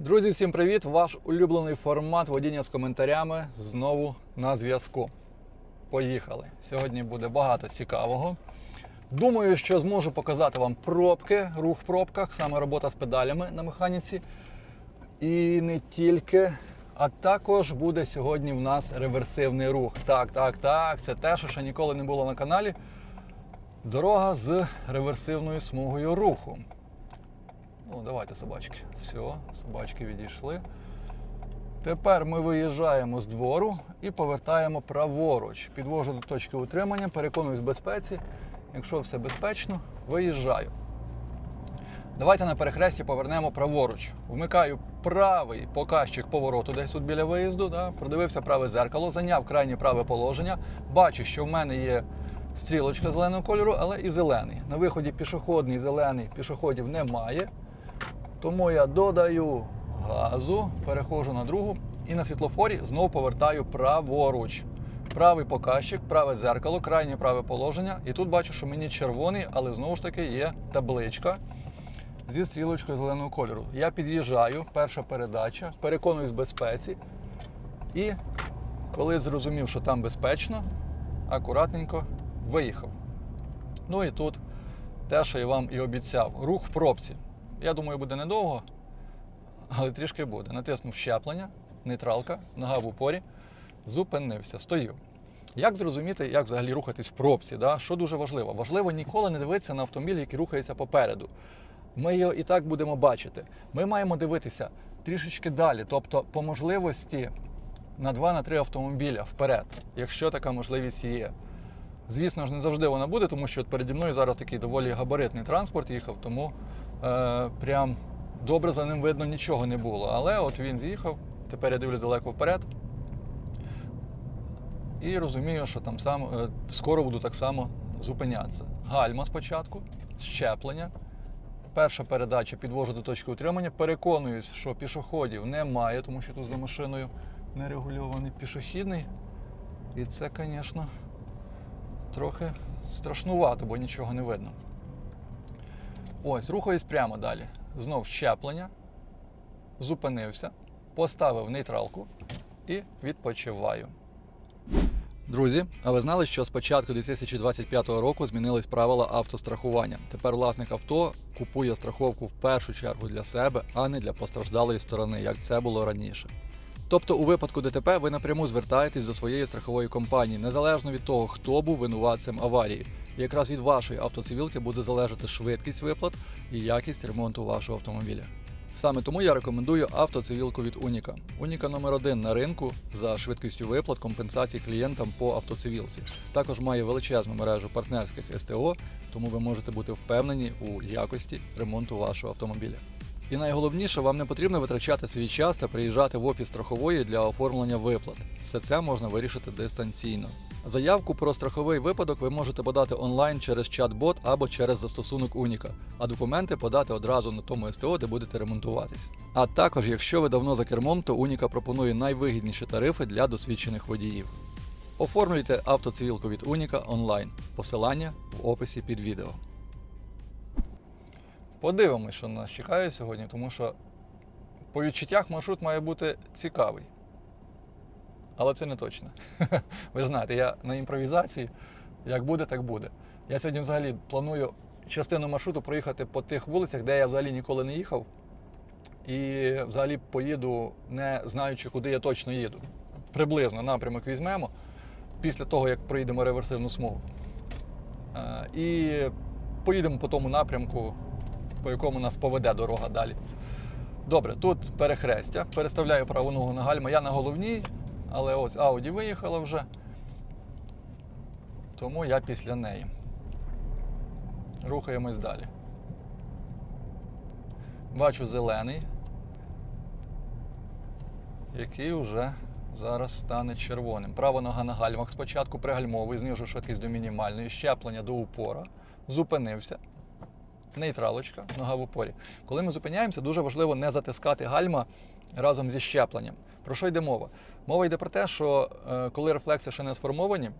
Друзі, всім привіт! Ваш улюблений формат водіння з коментарями знову на зв'язку. Поїхали! Сьогодні буде багато цікавого. Думаю, що зможу показати вам пробки, рух в пробках, саме робота з педалями на механіці. І не тільки. А також буде сьогодні в нас реверсивний рух. Так, так, так. Це те, що ще ніколи не було на каналі. Дорога з реверсивною смугою руху. Ну, давайте собачки. Все, собачки відійшли. Тепер ми виїжджаємо з двору і повертаємо праворуч. Підвожу до точки утримання, переконуюсь в безпеці. Якщо все безпечно, виїжджаю. Давайте на перехресті повернемо праворуч. Вмикаю правий показчик повороту десь тут біля виїзду. Да? Продивився праве зеркало, зайняв крайнє праве положення. Бачу, що в мене є стрілочка зеленого кольору, але і зелений. На виході пішохідний зелений пішоходів немає. Тому я додаю газу, переходжу на другу і на світлофорі знову повертаю праворуч. Правий показчик, праве дзеркало, крайнє праве положення. І тут бачу, що мені червоний, але знову ж таки є табличка зі стрілочкою зеленого кольору. Я під'їжджаю, перша передача, переконуюсь в безпеці. І коли зрозумів, що там безпечно, акуратненько виїхав. Ну і тут те, що я вам і обіцяв, рух в пробці. Я думаю, буде недовго, але трішки буде. Натиснув щеплення, нейтралка, нога в упорі, зупинився, стою. Як зрозуміти, як взагалі рухатись в пробці? Да? Що дуже важливо? Важливо ніколи не дивитися на автомобіль, який рухається попереду. Ми його і так будемо бачити. Ми маємо дивитися трішечки далі, тобто по можливості на 2-3 автомобіля вперед, якщо така можливість є. Звісно ж, не завжди вона буде, тому що от переді мною зараз такий доволі габаритний транспорт їхав, тому е, прям добре за ним видно нічого не було. Але от він з'їхав, тепер я дивлюсь далеко вперед. І розумію, що там сам, е, скоро буду так само зупинятися. Гальма спочатку, щеплення. Перша передача підвожу до точки утримання. Переконуюсь, що пішоходів немає, тому що тут за машиною нерегульований пішохідний. І це, звісно, трохи страшнувато, бо нічого не видно. Ось, рухаюсь прямо далі. Знов щеплення, зупинився, поставив нейтралку і відпочиваю. Друзі, а ви знали, що з початку 2025 року змінились правила автострахування? Тепер власник авто купує страховку в першу чергу для себе, а не для постраждалої сторони, як це було раніше. Тобто, у випадку ДТП ви напряму звертаєтесь до своєї страхової компанії, незалежно від того, хто був винуватцем аварії. І якраз від вашої автоцивілки буде залежати швидкість виплат і якість ремонту вашого автомобіля. Саме тому я рекомендую автоцивілку від Уніка. Уніка номер один на ринку за швидкістю виплат компенсацій клієнтам по автоцивілці. Також має величезну мережу партнерських СТО, тому ви можете бути впевнені у якості ремонту вашого автомобіля. І найголовніше, вам не потрібно витрачати свій час та приїжджати в офіс страхової для оформлення виплат. Все це можна вирішити дистанційно. Заявку про страховий випадок ви можете подати онлайн через чат-бот або через застосунок Уніка, а документи подати одразу на тому СТО, де будете ремонтуватись. А також, якщо ви давно за кермом, то Уніка пропонує найвигідніші тарифи для досвідчених водіїв. Оформлюйте автоцивілку від Уніка онлайн. Посилання в описі під відео. Подивимось, що нас чекає сьогодні, тому що по відчуттях маршрут має бути цікавий. Але це не точно. Ви знаєте, я на імпровізації, як буде, так буде. Я сьогодні взагалі планую частину маршруту проїхати по тих вулицях, де я взагалі ніколи не їхав. І взагалі поїду, не знаючи, куди я точно їду. Приблизно напрямок візьмемо після того, як проїдемо реверсивну смугу. Е, І поїдемо по тому напрямку, по якому нас поведе дорога далі. Добре, тут перехрестя. Переставляю праву ногу на гальма. Я на головній, але ось Ауді виїхала вже. Тому я після неї. Рухаємось далі. Бачу зелений, який вже зараз стане червоним. Права нога на гальмах спочатку пригальмовий, знижу швидкість до мінімальної, щеплення до упора, зупинився. Нейтралочка, нога в упорі. Коли ми зупиняємося, дуже важливо не затискати гальма разом зі щепленням. Про що йде мова? Мова йде про те, що е, коли рефлекси ще не сформовані,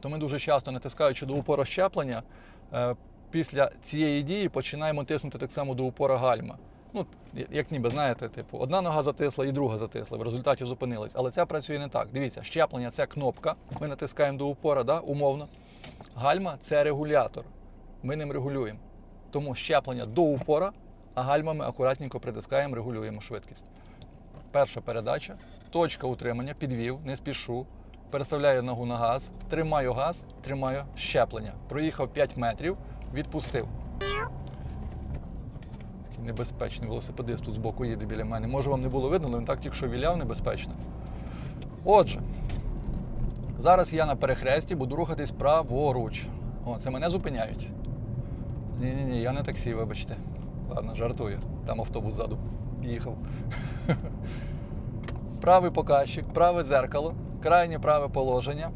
то ми дуже часто, натискаючи до упора щеплення, е, після цієї дії починаємо тиснути так само до упора гальма. Ну, як ніби, знаєте, типу, одна нога затисла і друга затисла, в результаті зупинились. Але це працює не так. Дивіться, щеплення це кнопка. Ми натискаємо до упора, да, умовно. Гальма це регулятор. Ми ним регулюємо. Тому щеплення до упора, а гальмами акуратненько притискаємо, регулюємо швидкість. Перша передача, точка утримання, підвів, не спішу. Переставляю ногу на газ, тримаю газ, тримаю щеплення. Проїхав 5 метрів, відпустив. Такий небезпечний велосипедист тут збоку їде біля мене. Може вам не було видно, але він так тільки що віляв небезпечно. Отже, зараз я на перехресті буду рухатись праворуч. О, це мене зупиняють. Ні-ні ні, я не таксі, вибачте. Ладно, жартую. Там автобус ззаду їхав. Правий показчик, праве дзеркало, крайнє праве положення.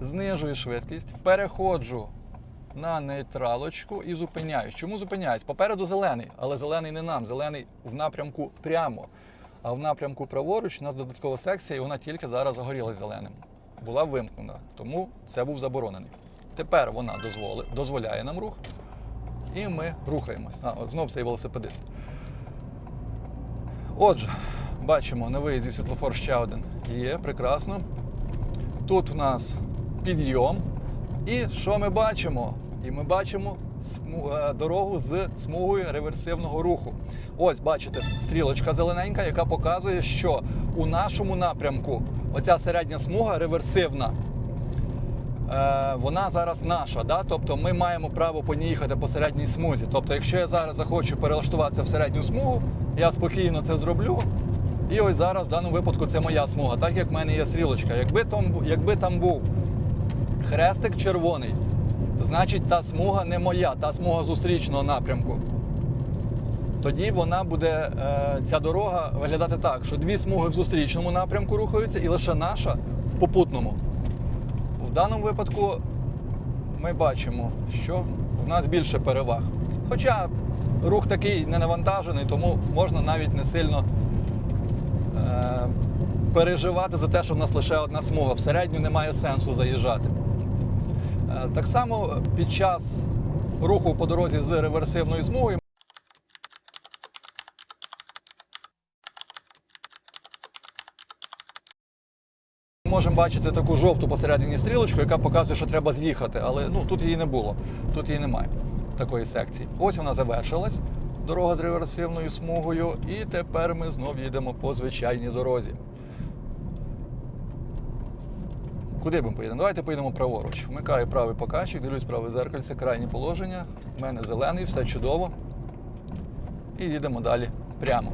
Знижую швидкість, переходжу на нейтралочку і зупиняюсь. Чому зупиняюсь? Попереду зелений, але зелений не нам, зелений в напрямку прямо. А в напрямку праворуч у нас додаткова секція, і вона тільки зараз загорілась зеленим. Була вимкнена, тому це був заборонений. Тепер вона дозволи, дозволяє нам рух, і ми рухаємось. А, знов цей велосипедист. Отже, бачимо на виїзді світлофор ще один. Є, прекрасно. Тут в нас підйом. І що ми бачимо? І ми бачимо е, дорогу з смугою реверсивного руху. Ось бачите, стрілочка зелененька, яка показує, що у нашому напрямку оця середня смуга реверсивна. Е, вона зараз наша, да? тобто ми маємо право по ній їхати по середній смузі. Тобто, якщо я зараз захочу перелаштуватися в середню смугу, я спокійно це зроблю. І ось зараз в даному випадку це моя смуга, так як в мене є стрілочка. Якби там, якби там був хрестик червоний, значить та смуга не моя, та смуга зустрічного напрямку. Тоді вона буде, е, ця дорога виглядати так, що дві смуги в зустрічному напрямку рухаються і лише наша в попутному. В даному випадку ми бачимо, що в нас більше переваг. Хоча рух такий не навантажений, тому можна навіть не сильно е, переживати за те, що в нас лише одна смуга. В немає сенсу заїжджати. Е, так само під час руху по дорозі з реверсивною смугою можемо бачити таку жовту посередині стрілочку, яка показує, що треба з'їхати, але ну, тут її не було, тут її немає, такої секції. Ось вона завершилась, дорога з реверсивною смугою, і тепер ми знов їдемо по звичайній дорозі. Куди ми поїдемо? Давайте поїдемо праворуч. Вмикаю правий покачик, дивлюсь праве зеркальце, крайнє положення. У мене зелений, все чудово. І їдемо далі прямо.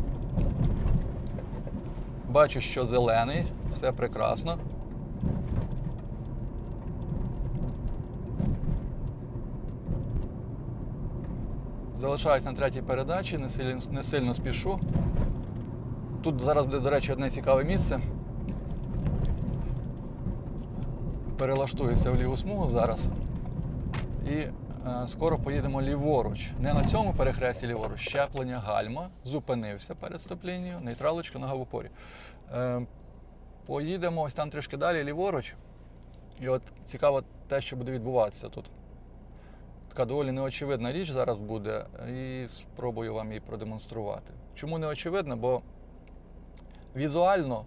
Бачу, що зелений, все прекрасно. Залишаюсь на третій передачі, не сильно, не сильно спішу. Тут зараз буде, до речі, одне цікаве місце. Перелаштуюся в ліву смугу зараз. І е, скоро поїдемо ліворуч. Не на цьому перехресті ліворуч. Щеплення гальма. Зупинився перед стоп-лінією, нейтралочка, нога в опорі. Е, поїдемо ось там трішки далі ліворуч. І от цікаво те, що буде відбуватися тут. Така доволі неочевидна річ зараз буде, і спробую вам її продемонструвати. Чому неочевидна? Бо візуально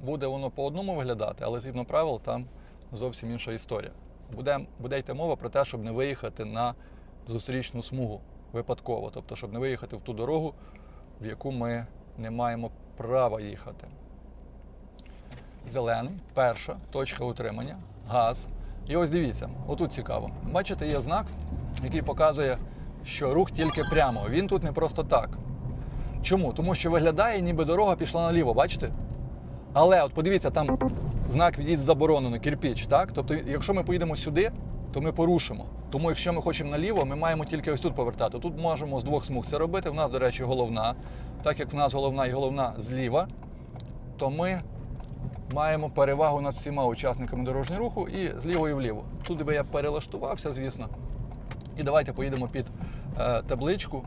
буде воно по одному виглядати, але згідно правил там зовсім інша історія. Буде, буде йти мова про те, щоб не виїхати на зустрічну смугу випадково, тобто, щоб не виїхати в ту дорогу, в яку ми не маємо права їхати. Зелений, перша точка утримання, газ. І ось дивіться, отут цікаво. Бачите, є знак, який показує, що рух тільки прямо. Він тут не просто так. Чому? Тому що виглядає, ніби дорога пішла наліво, бачите? Але от подивіться, там знак від'їзд заборонено, кирпіч, так? Тобто, якщо ми поїдемо сюди, то ми порушимо. Тому якщо ми хочемо наліво, ми маємо тільки ось тут повертати. Тут можемо з двох смуг це робити. В нас, до речі, головна. Так як в нас головна і головна зліва, то ми маємо перевагу над всіма учасниками дорожнього руху і з лівої вліво. Тут би я перелаштувався, звісно. І давайте поїдемо під е, табличку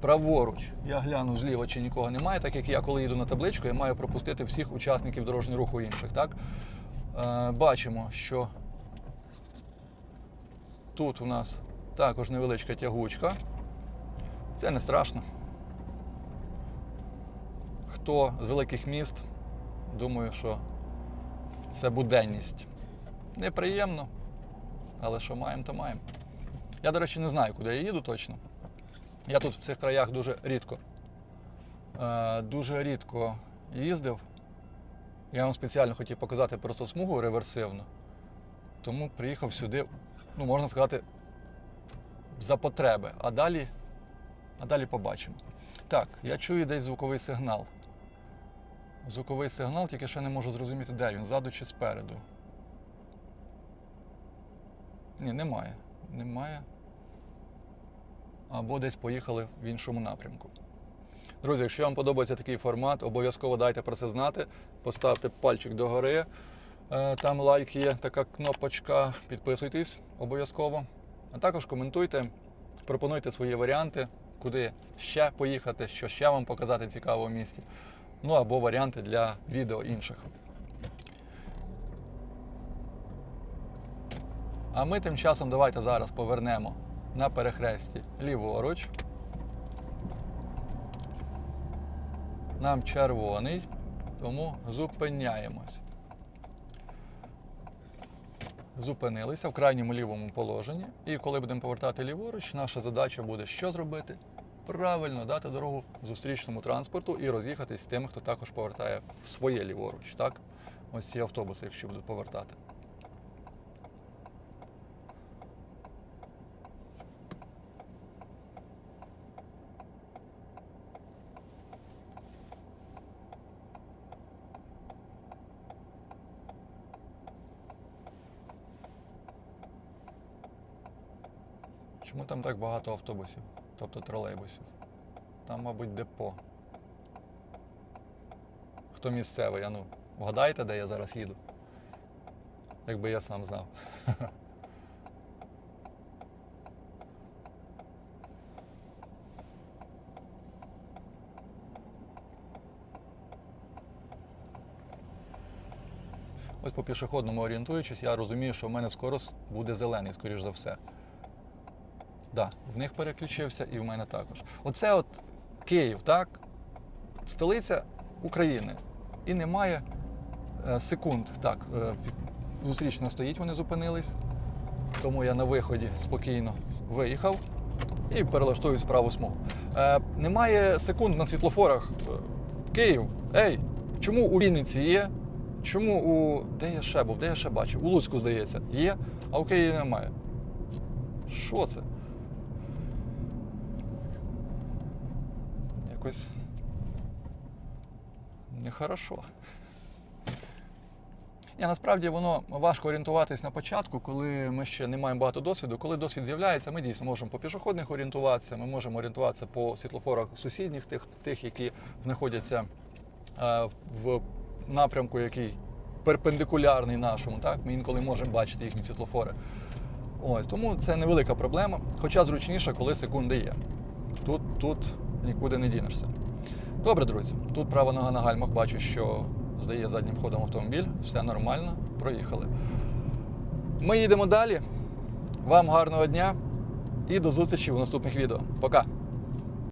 праворуч. Я гляну зліва, чи нікого немає, так як я, коли їду на табличку, я маю пропустити всіх учасників дорожнього руху інших. Так? Е, бачимо, що тут у нас також невеличка тягучка. Це не страшно. хто з великих міст, думаю, що це буденність. Неприємно, але що маємо, то маємо. Я, до речі, не знаю, куди я їду точно. Я тут в цих краях дуже рідко. Е, дуже рідко їздив. Я вам спеціально хотів показати просто смугу реверсивну. Тому приїхав сюди, ну, можна сказати, за потреби. А далі, а далі побачимо. Так, я чую десь звуковий сигнал. Звуковий сигнал, тільки ще не можу зрозуміти, де він, ззаду чи спереду. Ні, немає. Немає. Або десь поїхали в іншому напрямку. Друзі, якщо вам подобається такий формат, обов'язково дайте про це знати. Поставте пальчик догори. Е, Там лайк є, така кнопочка. Підписуйтесь обов'язково. А також коментуйте, пропонуйте свої варіанти, куди ще поїхати, що ще вам показати цікавого місті. Ну або варіанти для відео інших. А ми тим часом давайте зараз повернемо на перехресті ліворуч. Нам червоний, тому зупиняємось. Зупинилися в крайньому лівому положенні. І коли будемо повертати ліворуч, наша задача буде що зробити? Правильно дати дорогу зустрічному транспорту і роз'їхатись з тими, хто також повертає в своє ліворуч. Так? Ось ці автобуси, якщо будуть повертати. Чому там так багато автобусів, тобто тролейбусів? Там, мабуть, депо. Хто місцевий, а ну, вгадайте, де я зараз їду? Якби я сам знав. Ось по пішохідному орієнтуючись, я розумію, що в мене скоро буде зелений, скоріш за все. Да, в них переключився і в мене також. Оце от Київ, так? Столиця України. І немає е, секунд. Так, е, зустрічна стоїть, вони зупинились. Тому я на виході спокійно виїхав і перелаштуюсь в праву смугу. Е, немає секунд на світлофорах. Е, Київ, ей, чому у Вінниці є? Чому у. Де я ще був? Де я ще бачив? У Луцьку, здається, є, а у Києві немає. Що це? Якось нехорошо. Ні, насправді воно важко орієнтуватись на початку, коли ми ще не маємо багато досвіду. Коли досвід з'являється, ми дійсно можемо по пішохідних орієнтуватися, ми можемо орієнтуватися по світлофорах сусідніх, тих, тих які знаходяться е, в напрямку, який перпендикулярний нашому. Так? Ми інколи можемо бачити їхні світлофори. Ось, тому це невелика проблема, хоча зручніше, коли секунди є. Тут, тут нікуди не дінешся. Добре, друзі. Тут права нога на гальмах бачу, що здає заднім ходом автомобіль. Все нормально, проїхали. Ми їдемо далі. Вам гарного дня і до зустрічі в наступних відео. Пока!